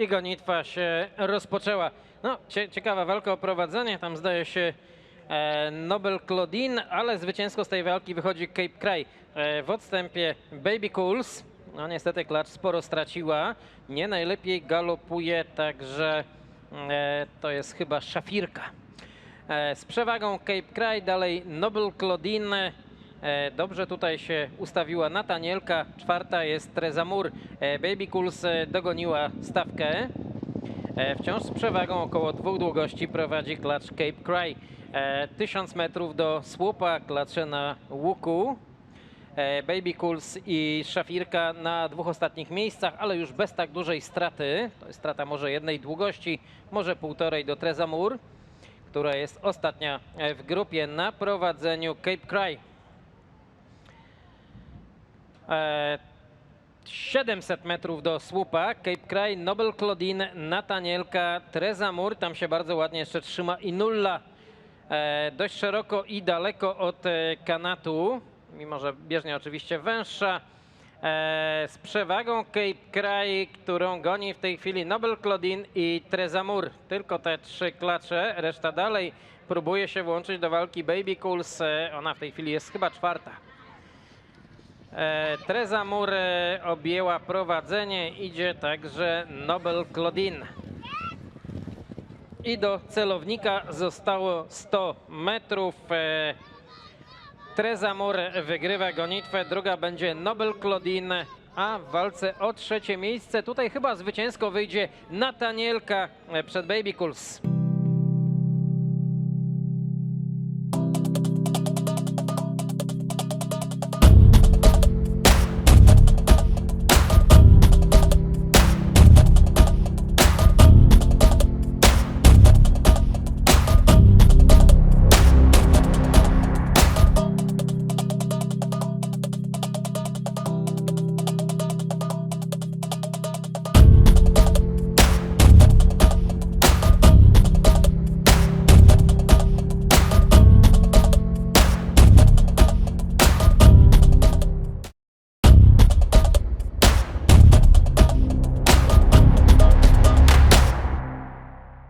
i gonitwa się rozpoczęła. No, cie, ciekawa walka o prowadzenie, tam zdaje się e, Nobel Claudine, ale zwycięsko z tej walki wychodzi Cape Cry. E, w odstępie Baby Cools, no niestety klacz sporo straciła, nie najlepiej galopuje, także e, to jest chyba szafirka. Z przewagą Cape Cry, dalej Nobel Claudine. E, Dobrze tutaj się ustawiła Natanielka, czwarta jest Treza Mur. E, Baby Cools e, dogoniła stawkę. Wciąż z przewagą około dwóch długości prowadzi klacz Cape Cry. E, 1000 metrów do słupa, klacze na łuku. Baby Cools i Szafirka na dwóch ostatnich miejscach, ale już bez tak dużej straty. To jest strata może jednej długości, może półtorej do Treza Mur która jest ostatnia w grupie na prowadzeniu Cape Cry. E, 700 metrów do słupa, Cape Cry, Nobel Claudine, Natanielka, Treza Mur, tam się bardzo ładnie jeszcze trzyma i Nulla. E, dość szeroko i daleko od e, kanatu, mimo że bieżnia oczywiście węższa. E, z przewagą Cape Cry, którą goni w tej chwili Nobel Claudine i Treza Mur. Tylko te trzy klacze, reszta dalej próbuje się włączyć do walki Baby Cools. Ona w tej chwili jest chyba czwarta. E, Treza Mur objęła prowadzenie, idzie także Nobel Claudine. I do celownika zostało 100 metrów. E, Treza Mur wygrywa gonitwę, druga będzie Nobel Claudine, a w walce o trzecie miejsce tutaj chyba zwycięsko wyjdzie Natanielka e, przed Baby Cools.